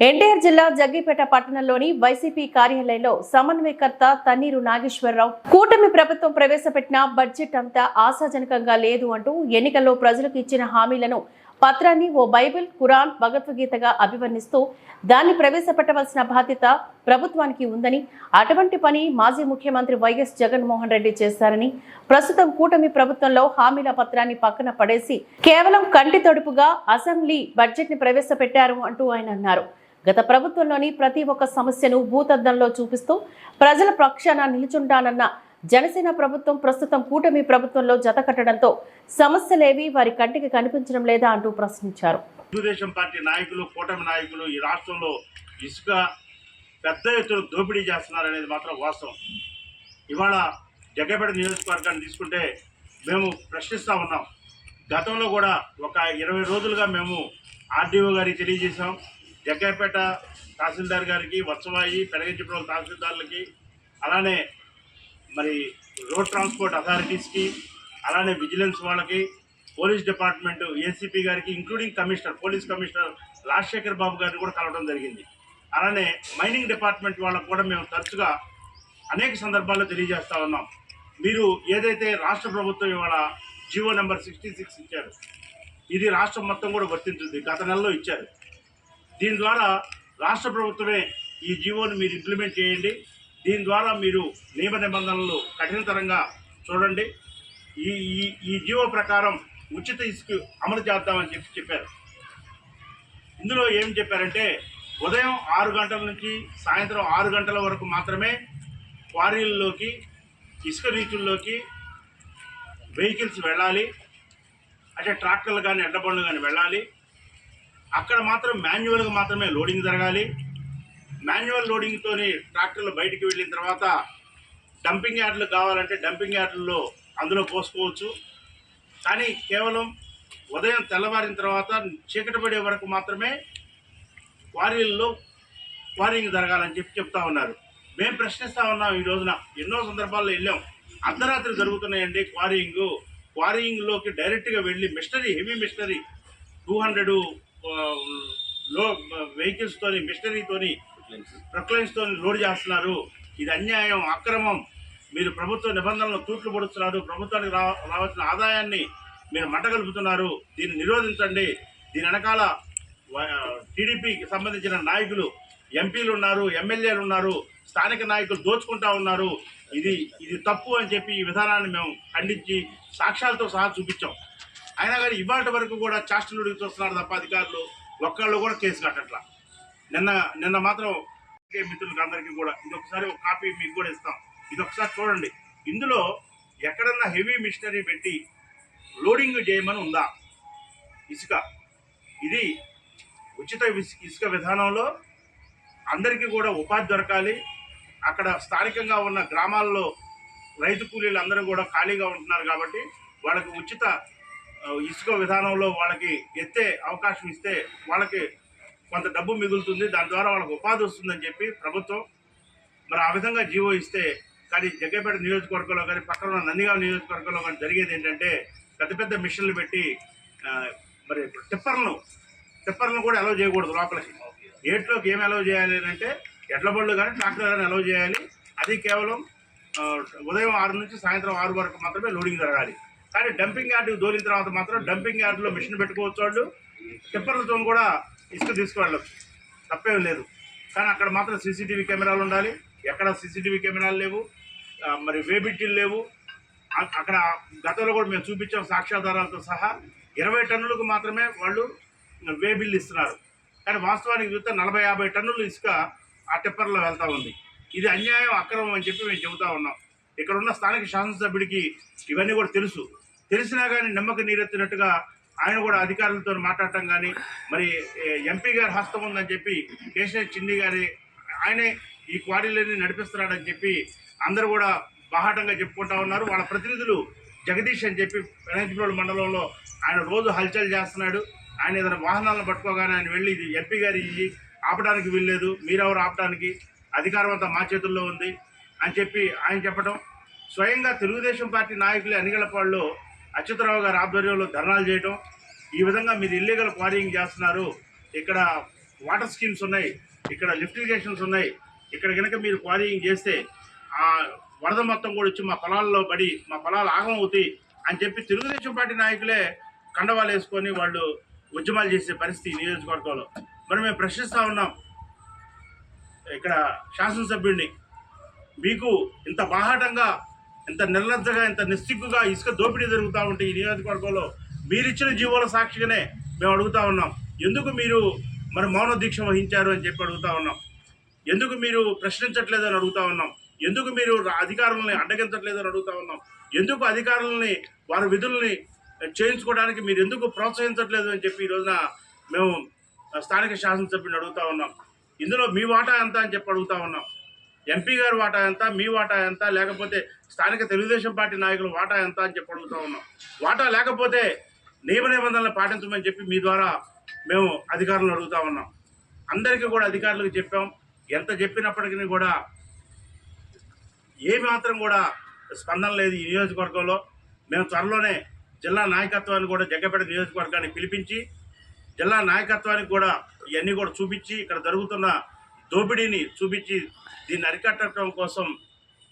ఎన్టీఆర్ జిల్లా జగ్గిపేట పట్టణంలోని వైసీపీ కార్యాలయంలో సమన్వయకర్త తన్నీరు నాగేశ్వరరావు. కూటమి ప్రభుత్వం ప్రవేశపెట్టిన బడ్జెట్ అంతా ఆశాజనకంగా లేదు అంటూ ఎన్నికల్లో ప్రజలకు ఇచ్చిన హామీలను పత్రాన్ని ఓ బైబిల్ ఖురాన్ భగవద్గీతగా అభివర్ణిస్తూ దాన్ని ప్రవేశపెట్టవలసిన బాధ్యత ప్రభుత్వానికి ఉందని అటువంటి పని మాజీ ముఖ్యమంత్రి వైఎస్ జగన్మోహన్ రెడ్డి చేశారని ప్రస్తుతం కూటమి ప్రభుత్వంలో హామీల పత్రాన్ని పక్కన పడేసి కేవలం కంటి తడుపుగా అసెంబ్లీ బడ్జెట్ని ప్రవేశపెట్టారు అంటూ ఆయన అన్నారు. గత ప్రభుత్వంలోని ప్రతి ఒక్క సమస్యను భూతద్దంలో చూపిస్తూ ప్రజల పక్షాన నిలుచుంటానన్న జనసేన ప్రభుత్వం ప్రస్తుతం కూటమి ప్రభుత్వంలో జత కట్టడంతో సమస్యలేవి వారి కంటికి కనిపించడం లేదా అంటూ ప్రశ్నించారు. తెలుగుదేశం పార్టీ నాయకులు కూటమి నాయకులు ఈ రాష్ట్రంలో ఇసుక పెద్ద ఎత్తున దోపిడీ చేస్తున్నారనేది మాత్రం వాస్తవం. ఇవాళ జగ్గపేట నియోజకవర్గాన్ని తీసుకుంటే మేము ప్రశ్నిస్తూ ఉన్నాం. గతంలో కూడా ఒక ఇరవై రోజులుగా మేము ఆర్డీఓ గారికి తెలియజేశాం. జగ్గపేట తహసీల్దార్ గారికి వత్సవాయి పెరగించడం తహసీల్దార్లకి అలానే మరి రోడ్ ట్రాన్స్పోర్ట్ అథారిటీస్కి అలానే విజిలెన్స్ వాళ్ళకి పోలీస్ డిపార్ట్మెంట్ ఏసీపీ గారికి including commissioner police commissioner Rajasekhar Babu గారిని కూడా కలవడం జరిగింది. అలానే మైనింగ్ డిపార్ట్మెంట్ వాళ్ళకు కూడా మేము తరచుగా అనేక సందర్భాల్లో తెలియజేస్తూ ఉన్నాం. మీరు ఏదైతే రాష్ట్ర ప్రభుత్వం ఇవాళ జీవో నెంబర్ సిక్స్టీ సిక్స్ ఇచ్చారు ఇది రాష్ట్రం మొత్తం కూడా వర్తించుంది. గత నెలలో ఇచ్చారు. దీని ద్వారా రాష్ట్ర ప్రభుత్వమే ఈ జీవోను మీరు ఇంప్లిమెంట్ చేయండి. దీని ద్వారా మీరు నియమ నిబంధనలు కఠినతరంగా చూడండి. ఈ ఈ ఈ జీవో ప్రకారం ఉచిత ఇసుక అమలు చేద్దామని చెప్పి చెప్పారు. ఇందులో ఏం చెప్పారంటే ఉదయం ఆరు గంటల నుంచి సాయంత్రం ఆరు గంటల వరకు మాత్రమే క్వారీల్లోకి ఇసుక రీచుల్లోకి వెహికల్స్ వెళ్ళాలి. అంటే ట్రాక్టర్లు కానీ ఎడ్డబండ్లు కానీ వెళ్ళాలి. అక్కడ మాత్రం మాన్యువల్గా మాత్రమే లోడింగ్ జరగాలి. మాన్యువల్ లోడింగ్తోని ట్రాక్టర్లు బయటికి వెళ్ళిన తర్వాత డంపింగ్ యార్డులు కావాలంటే డంపింగ్ యార్డుల్లో అందులో పోసుకోవచ్చు. కానీ కేవలం ఉదయం తెల్లవారిన తర్వాత చీకటి పడే వరకు మాత్రమే క్వారీల్లో క్వారింగ్ జరగాలని చెప్పి చెప్తా ఉన్నారు. మేము ప్రశ్నిస్తూ ఉన్నాం ఈ రోజున. ఎన్నో సందర్భాల్లో వెళ్ళాం. అర్ధరాత్రి జరుగుతున్నాయండి క్వారింగ్ క్వారింగ్లోకి డైరెక్ట్గా వెళ్ళి machinery heavy machinery two hundred లో వెహికల్స్తోని మిషనరీతోని ప్రొక్లైన్స్తో లోడ్ చేస్తున్నారు. ఇది అన్యాయం అక్రమం. మీరు ప్రభుత్వ నిబంధనలను తూట్లు పొడుస్తున్నారు. ప్రభుత్వానికి రా రావాల్సిన ఆదాయాన్ని మీరు మంటగలుపుతున్నారు. దీన్ని నిరోధించండి. దీని వెనకాల టీడీపీకి సంబంధించిన నాయకులు ఎంపీలు ఉన్నారు ఎమ్మెల్యేలు ఉన్నారు స్థానిక నాయకులు దోచుకుంటా ఉన్నారు. ఇది ఇది తప్పు అని చెప్పి ఈ విధానాన్ని మేము ఖండించి సాక్ష్యాలతో సహా చూపించాం. అయినా కానీ ఇవాళ వరకు కూడా చాస్టలుడికి చూస్తున్నారు తప్ప అధికారులు ఒక్కళ్ళు కూడా కేసు కట్టట్లా. నిన్న నిన్న మాత్రం మిత్రులకు అందరికీ కూడా ఇది ఒకసారి ఒక కాపీ మీకు కూడా ఇస్తాం. ఇది ఒకసారి చూడండి. ఇందులో ఎక్కడన్నా హెవీ మిషనరీ పెట్టి లోడింగ్ చేయమని ఉందా? ఇసుక. ఇది ఉచిత ఇసుక విధానంలో అందరికీ కూడా ఉపాధి దొరకాలి. అక్కడ స్థానికంగా ఉన్న గ్రామాల్లో రైతు కూలీలు అందరూ కూడా ఖాళీగా ఉంటున్నారు కాబట్టి వాళ్ళకు ఉచిత ఇసుక విధానంలో వాళ్ళకి ఎత్తే అవకాశం ఇస్తే వాళ్ళకి కొంత డబ్బు మిగులుతుంది. దాని ద్వారా వాళ్ళకి ఉపాధి వస్తుందని చెప్పి ప్రభుత్వం మరి ఆ విధంగా జీవో ఇస్తే కానీ జగ్గపేట నియోజకవర్గంలో కానీ పక్కన ఉన్న నందిగాం నియోజకవర్గంలో కానీ జరిగేది ఏంటంటే పెద్ద పెద్ద మిషన్లు పెట్టి మరి టిప్పర్లను టిప్పర్లను కూడా అలౌ చేయకూడదు లోపలికి. ఏట్లోకి ఏం అలౌ చేయాలి అంటే ఎడ్ల బళ్ళు కానీ ట్రాక్టర్ కానీ అలౌ చేయాలి. అది కేవలం ఉదయం ఆరు నుంచి సాయంత్రం ఆరు వరకు మాత్రమే లోడింగ్ జరగాలి. కానీ డంపింగ్ యార్డుకు దోలిన తర్వాత మాత్రం డంపింగ్ యార్డులో మిషన్ పెట్టుకోవచ్చు వాళ్ళు. టిప్పర్లతో కూడా ఇసుక తీసుకువెళ్ళచ్చు తప్పేం లేదు. కానీ అక్కడ మాత్రం సీసీటీవీ కెమెరాలు ఉండాలి. ఎక్కడ సీసీటీవీ కెమెరాలు లేవు. మరి వేబిట్టీలు లేవు. అక్కడ గతంలో కూడా మేము చూపించాం సాక్ష్యాధారాలతో సహా. ఇరవై టన్నులకు మాత్రమే వాళ్ళు వే ఇస్తున్నారు. కానీ వాస్తవానికి చూస్తే నలభై యాభై టన్నులు ఇసుక ఆ టిప్పర్లో వెళ్తూ ఉంది. ఇది అన్యాయం అక్రమం అని చెప్పి మేము చెబుతా ఉన్నాం. ఇక్కడ ఉన్న స్థానిక శాసనసభ్యుడికి ఇవన్నీ కూడా తెలుసు. తెలిసినా కానీ నమ్మక నీరెత్తినట్టుగా ఆయన కూడా అధికారులతో మాట్లాడటం కానీ మరి ఎంపీ గారి హస్తం ఉందని చెప్పి కేసీఆర్ చిన్ని గారి ఆయనే ఈ క్వారీలన్నీ నడిపిస్తున్నాడని చెప్పి అందరూ కూడా బాహాటంగా చెప్పుకుంటా ఉన్నారు. వాళ్ళ ప్రతినిధులు జగదీష్ అని చెప్పి పెనంచిప్రోలు మండలంలో ఆయన రోజు హల్చల్ చేస్తున్నాడు. ఆయన ఏదైనా వాహనాలను పట్టుకోగానే ఆయన వెళ్ళి ఇది ఎంపీ గారి ఇవి ఆపడానికి వీల్లేదు. మీరెవరు ఆపడానికి? అధికారం అంతా మా చేతుల్లో ఉంది అని చెప్పి ఆయన చెప్పడం స్వయంగా తెలుగుదేశం పార్టీ నాయకులు అనిగలపాడులో అచ్యుతరావు గారి ఆధ్వర్యంలో ధర్నాలు చేయడం ఈ విధంగా మీరు ఇల్లీగల్ క్వారీయింగ్ చేస్తున్నారు. ఇక్కడ వాటర్ స్కీమ్స్ ఉన్నాయి ఇక్కడ లిఫ్ట్ ఇరిగేషన్స్ ఉన్నాయి. ఇక్కడ కనుక మీరు క్వారీయింగ్ చేస్తే ఆ వరద మొత్తం కూడా వచ్చి మా పొలాల్లో పడి మా పొలాలు ఆగం అవుతాయి అని చెప్పి తెలుగుదేశం పార్టీ నాయకులే కండవాలు వేసుకొని వాళ్ళు ఉద్యమాలు చేసే పరిస్థితి నియోజకవర్గంలో. మరి మేము ప్రశ్నిస్తూ ఉన్నాం ఇక్కడ శాసనసభ్యుడిని మీకు ఇంత బాహాటంగా ఇంత నిర్లజ్జగా ఇంత నిస్సిగ్గుగా ఇసుక దోపిడీ జరుగుతూ ఉంటే ఈ నియోజకవర్గంలో మీరిచ్చిన జీవోల సాక్షిగానే మేము అడుగుతా ఉన్నాం. ఎందుకు మీరు మరి మౌన దీక్ష వహించారు అని చెప్పి అడుగుతా ఉన్నాం. ఎందుకు మీరు ప్రశ్నించట్లేదు అని అడుగుతా ఉన్నాం. ఎందుకు మీరు అధికారులని అడ్డగించట్లేదు అని అడుగుతా ఉన్నాం. ఎందుకు అధికారులని వారి విధుల్ని చేయించుకోవడానికి మీరు ఎందుకు ప్రోత్సహించట్లేదు అని చెప్పి ఈ రోజున మేము స్థానిక శాసనసభ్యుని అడుగుతా ఉన్నాం. ఇందులో మీ వాటా ఎంత అని చెప్పి అడుగుతా ఉన్నాం. ఎంపీ గారి వాటా ఎంత మీ వాటా ఎంత లేకపోతే స్థానిక తెలుగుదేశం పార్టీ నాయకుల వాటా ఎంత అని చెప్పి అడుగుతా ఉన్నాం. వాటా లేకపోతే నియమ నిబంధనలు పాటించమని చెప్పి మీ ద్వారా మేము అధికారులను అడుగుతా ఉన్నాం. అందరికీ కూడా అధికారులకు చెప్పాం. ఎంత చెప్పినప్పటికీ కూడా ఏ మాత్రం కూడా స్పందన లేదు ఈ నియోజకవర్గంలో. మేము త్వరలోనే జిల్లా నాయకత్వాన్ని కూడా జగ్గపేట నియోజకవర్గాన్ని పిలిపించి జిల్లా నాయకత్వానికి కూడా ఇవన్నీ కూడా చూపించి ఇక్కడ జరుగుతున్న దోపిడీని చూపించి దీన్ని అరికట్టడం కోసం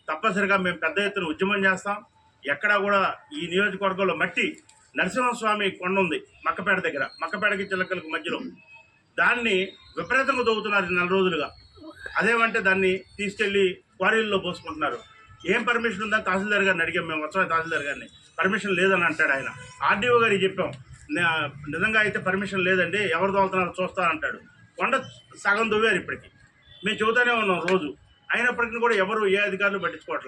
తప్పనిసరిగా మేము పెద్ద ఎత్తున ఉద్యమం చేస్తాం. ఎక్కడా కూడా ఈ నియోజకవర్గంలో మట్టి నరసింహస్వామి కొండ ఉంది మక్కపేట దగ్గర మక్కపేటకి చిలకలకు మధ్యలో. దాన్ని విపరీతంగా దొవుతున్నారు నెల రోజులుగా. అదేమంటే దాన్ని తీసుకెళ్ళి క్వారీల్లో పోసుకుంటున్నారు. ఏం పర్మిషన్ ఉందని తహసీల్దార్ గారిని అడిగాం మేము వచ్చే తహసీల్దార్ గారిని? పర్మిషన్ లేదని అంటాడు ఆయన. ఆర్డీఓ గారికి చెప్పాం నిజంగా అయితే పర్మిషన్ లేదండి ఎవరు తోలుతున్నారో చూస్తారంటాడు కొండ సగం దువ్వారు ఇప్పటికి. మేము చెబుతూనే ఉన్నాం రోజు. అయినప్పటికీ కూడా ఎవరు ఏ అధికారులు పట్టించుకోవట్లేదు